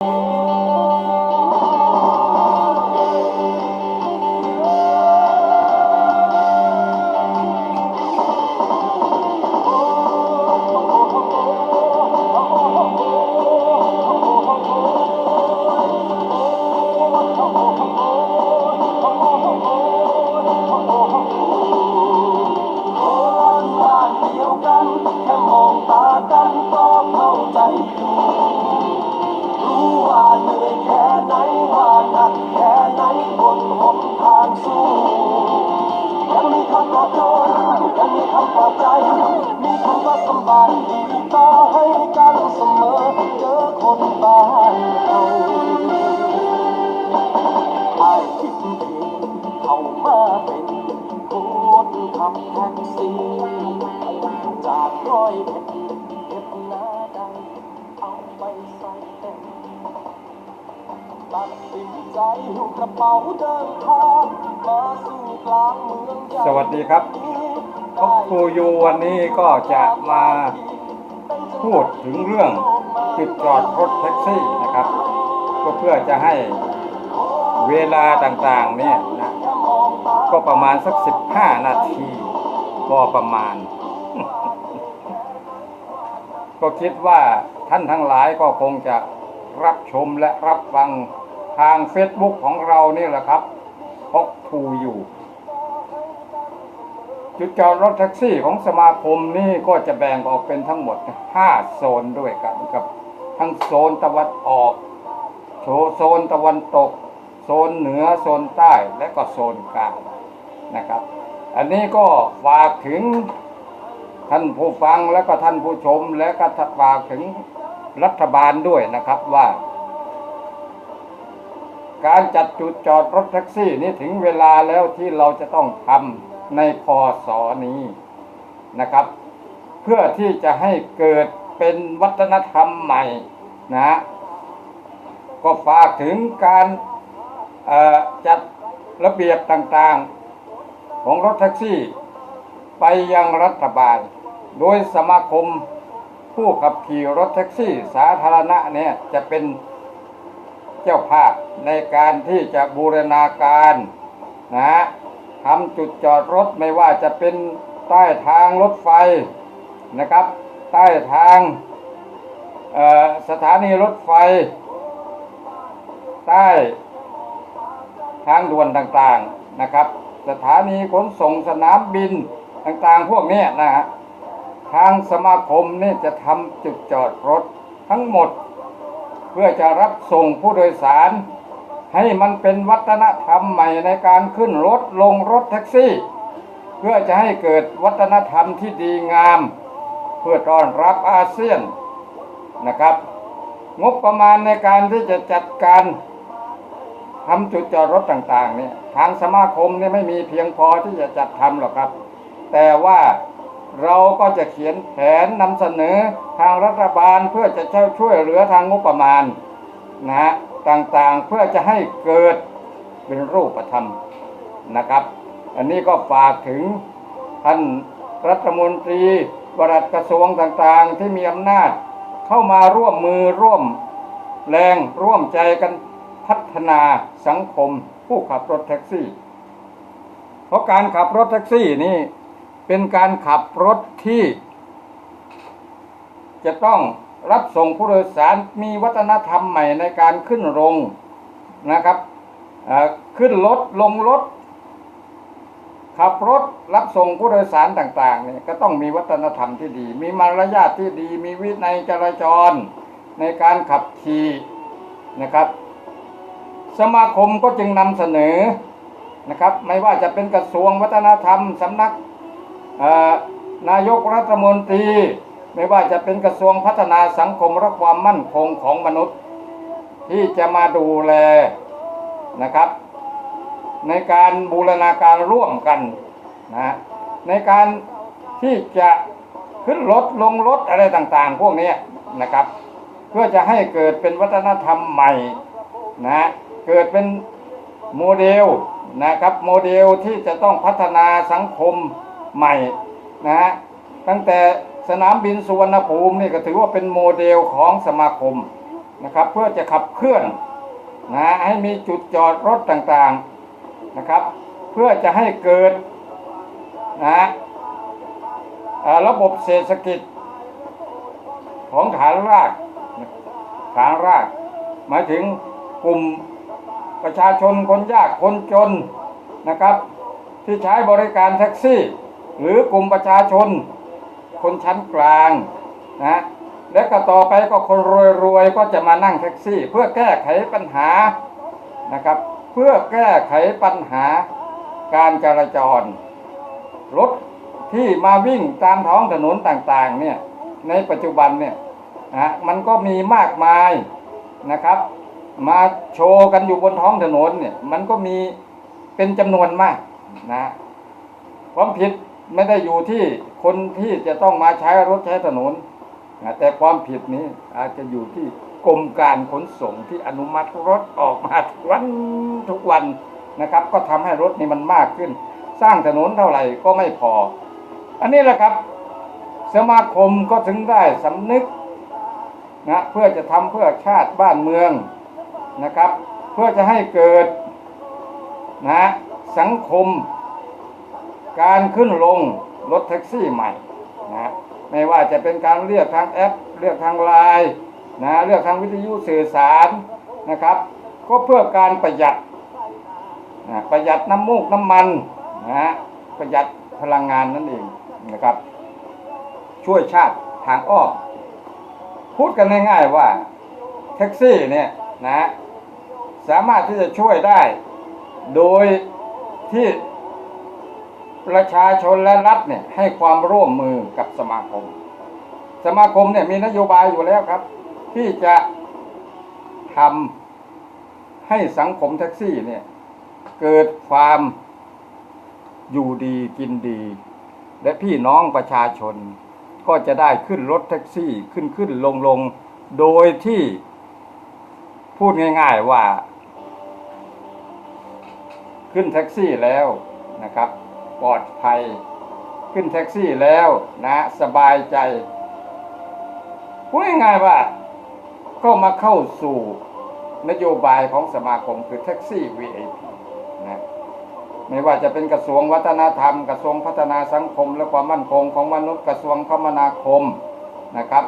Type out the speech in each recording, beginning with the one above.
ค ดีต่อให้กันเสมอเจอคนบ้านเราไอ้คิดถึงเขามาเป็นคนขับแท็กซี่จากร้อยเอ็ดเก็บหน้าดังเอาไปใส่เต็มตัดสินใจหิ้วกระเป๋าเดินทางมาสู่กลางเมืองใหญ่ สวัสดีครับพบครูยูวันนี้ก็จะมา พูดถึงเรื่องจุดจอดรถแท็กซี่นะครับ ก็เพื่อจะให้เวลาต่างๆเนี่ยนะก็ประมาณสัก15นาทีพอประมาณ ก็คิดว่าท่านทั้งหลายก็คงจะรับชมและรับฟังทาง Facebook ของเรานี่แหละครับพกทูอยู่ จุดจอดรถแท็กซี่ของสมาคมนี่ก็จะแบ่งออกเป็นทั้งหมด 5 โซนด้วยกันครับ ทั้งโซนตะวันออกโซนตะวันตก โซนเหนือโซนใต้และก็โซนกลางนะครับ อันนี้ก็ฝากถึงท่านผู้ฟังและก็ท่านผู้ชมและก็ฝากถึงรัฐบาลด้วยนะครับว่า การจัดจุดจอดรถแท็กซี่นี่ถึงเวลาแล้วที่เราจะต้องทำ ในพศนี้นะครับ เพื่อที่จะให้เกิดเป็นวัฒนธรรมใหม่นะก็ฝากถึงการจัดระเบียบต่างๆ ของรถแท็กซี่ ไปยังรัฐบาล โดยสมาคมผู้ขับขี่รถแท็กซี่สาธารณะเนี่ยจะเป็นเจ้าภาพในการที่จะบูรณาการนะฮะ ทำจุดจอดรถไม่ว่าจะเป็นใต้ทางรถไฟนะครับ ใต้ทางสถานีรถไฟ ใต้ทางด่วนต่างๆนะครับ สถานีขนส่งสนามบินต่างๆ พวกนี้นะฮะทางสมาคมนี่จะทำจุดจอดรถทั้งหมด เพื่อจะรับส่งผู้โดยสาร ให้มันเป็นวัฒนธรรมใหม่ในการขึ้นรถลงรถแท็กซี่ เพื่อจะให้เกิดวัฒนธรรมที่ดีงาม เพื่อต้อนรับอาเซียนนะครับ งบประมาณในการที่จะจัดการทำจุดจอดรถต่างๆเนี่ยทางสมาคมเนี่ยไม่มีเพียงพอที่จะจัดทำหรอกครับ แต่ว่าเราก็จะเขียนแผนนำเสนอทางรัฐบาลเพื่อจะช่วยช่วยเหลือทางงบประมาณ นะฮะต่างๆเพื่อจะให้เกิดเป็นรูปธรรมนะครับ อันนี้ก็ฝากถึงท่านรัฐมนตรีวรัฐกระทรวงต่างๆที่มีอำนาจเข้ามาร่วมมือร่วมแรงร่วมใจกันพัฒนาสังคมผู้ขับรถแท็กซี่ เพราะการขับรถแท็กซี่นี่เป็นการขับรถที่จะต้อง รับส่งผู้โดยสารมีวัฒนธรรมใหม่ในการขึ้นลงนะครับขึ้นรถลงรถขับรถรับส่งผู้โดยสารต่างๆเนี่ยก็ต้องมีวัฒนธรรมที่ดี มีมารยาทที่ดี มีวินัยจราจรในการขับขี่นะครับ สมาคมก็จึงนำเสนอนะครับ ไม่ว่าจะเป็นกระทรวงวัฒนธรรมสำนักนายกรัฐมนตรี ไม่ว่าจะเป็นกระทรวงพัฒนาสังคมและความมั่นคงของมนุษย์ ที่จะมาดูแลนะครับ ในการบูรณาการร่วมกันนะในการที่จะขึ้นรถลงรถอะไรต่างๆ พวกนี้นะครับ เพื่อจะให้เกิดเป็นวัฒนธรรมใหม่นะเกิดเป็นโมเดลนะครับโมเดลที่จะต้องพัฒนาสังคมใหม่นะฮะตั้งแต่ สนามบินสุวรรณภูมินี่ก็ถือว่าเป็นโมเดลของสมาคมนะครับ เพื่อจะขับเคลื่อนนะให้มีจุดจอดรถต่างๆนะครับ เพื่อจะให้เกิดนะระบบเศรษฐกิจของฐานรากฐานราก หมายถึงกลุ่มประชาชนคนยากคนจนนะครับ ที่ใช้บริการแท็กซี่ หรือกลุ่มประชาชน คนชั้นกลางนะและก็ต่อไปก็คนรวยๆก็จะมานั่งแท็กซี่ เพื่อแก้ไขปัญหานะครับ เพื่อแก้ไขปัญหาการจราจร รถที่มาวิ่งตามท้องถนนต่างๆเนี่ยในปัจจุบันเนี่ยนะมันก็มีมากมายนะครับ มาโชว์กันอยู่บนท้องถนนเนี่ยมันก็มีเป็นจำนวนมากนะความผิด ไม่ได้อยู่ที่คนที่จะต้องมาใช้รถใช้ถนนแต่ความผิดนี้อาจจะอยู่ที่กรมการขนส่งที่อนุมัติรถออกมาทุกวันทุกวันนะครับ ก็ทำให้รถนี่มันมากขึ้น สร้างถนนเท่าไหร่ก็ไม่พอ อันนี้แหละครับ สมาคมก็ถึงได้สำนึกนะเพื่อจะทำเพื่อชาติบ้านเมืองนะครับ เพื่อจะให้เกิดนะสังคม การขึ้นลงรถแท็กซี่ใหม่นะไม่ว่าจะเป็นการเลือกทางแอป เลือกทางไลน์นะเลือกทางวิทยุสื่อสารนะครับ ก็เพื่อการประหยัดนะประหยัดน้ำมูกน้ำมันนะประหยัดพลังงานนั่นเองนะครับ ช่วยชาติทางอ้อมพูดกันง่ายๆว่าแท็กซี่เนี่ยนะสามารถที่จะช่วยได้ โดยที่ ประชาชนและรัฐเนี่ยให้ความร่วมมือกับสมาคม สมาคมเนี่ยมีนโยบายอยู่แล้วครับ ที่จะทำให้สังคมแท็กซี่เนี่ยเกิดความอยู่ดีกินดี และพี่น้องประชาชน ก็จะได้ขึ้นรถแท็กซี่ขึ้นขึ้นลงลงโดยที่พูดง่าย ๆว่า ขึ้นแท็กซี่แล้วนะครับ ปลอดภัย ขึ้นแท็กซี่แล้วนะสบายใจพูดง่ายๆว่าก็มาเข้าสู่นโยบายของสมาคมคือแท็กซี่ VIP นะไม่ว่าจะเป็นกระทรวงวัฒนธรรม กระทรวงพัฒนาสังคม และความมั่นคงของมนุษย์กระทรวงคมนาคมนะครับ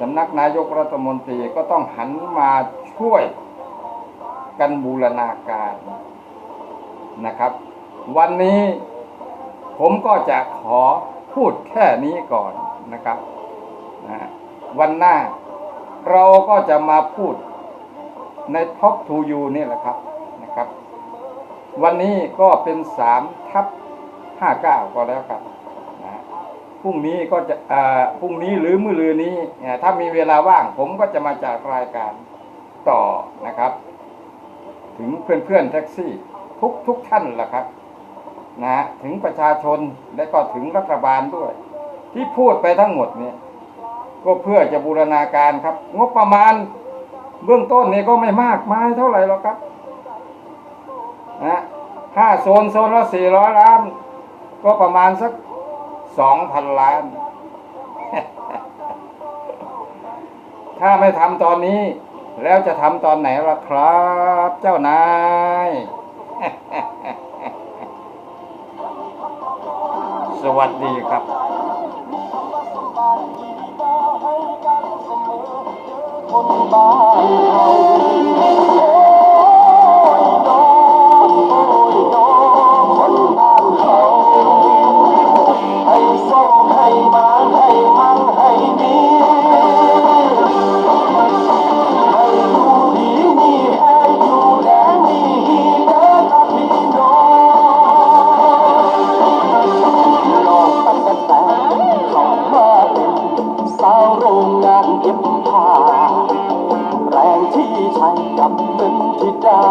สำนักนายกรัฐมนตรีก็ต้องหันมาช่วยกันบูรณาการนะครับ วันนี้ ผมก็จะขอพูดแค่นี้ก่อนนะครับนะวันหน้าเราก็จะมาพูดใน Talk to You นี่แหละครับนะครับ วันนี้ก็เป็นสามทับห้าเก้าก็แล้วครับนะพรุ่งนี้ก็จะอ่าพรุ่งนี้หรือมื้อลือนี้เนี่ยถ้ามีเวลาว่าง ผมก็จะมาจากรายการต่อนะครับ ถึงเพื่อนเพื่อนๆแท็กซี่ ทุกทุกท่านแหละครับ นะถึงประชาชนและก็ถึงรัฐบาลด้วย ที่พูดไปทั้งหมดเนี่ยก็เพื่อจะบูรณาการครับ งบประมาณเบื้องต้นนี่ก็ไม่มากมายเท่าไหร่หรอกครับนะถ้าโซนโซนละสี่ร้อยล้าน ก็ประมาณสักสองพันล้าน ถ้าไม่ทำตอนนี้ แล้วจะทำตอนไหนล่ะครับ เจ้านาย สวัสดีครับคนบ้านเราางแรงที่ใช้กับเนธิดา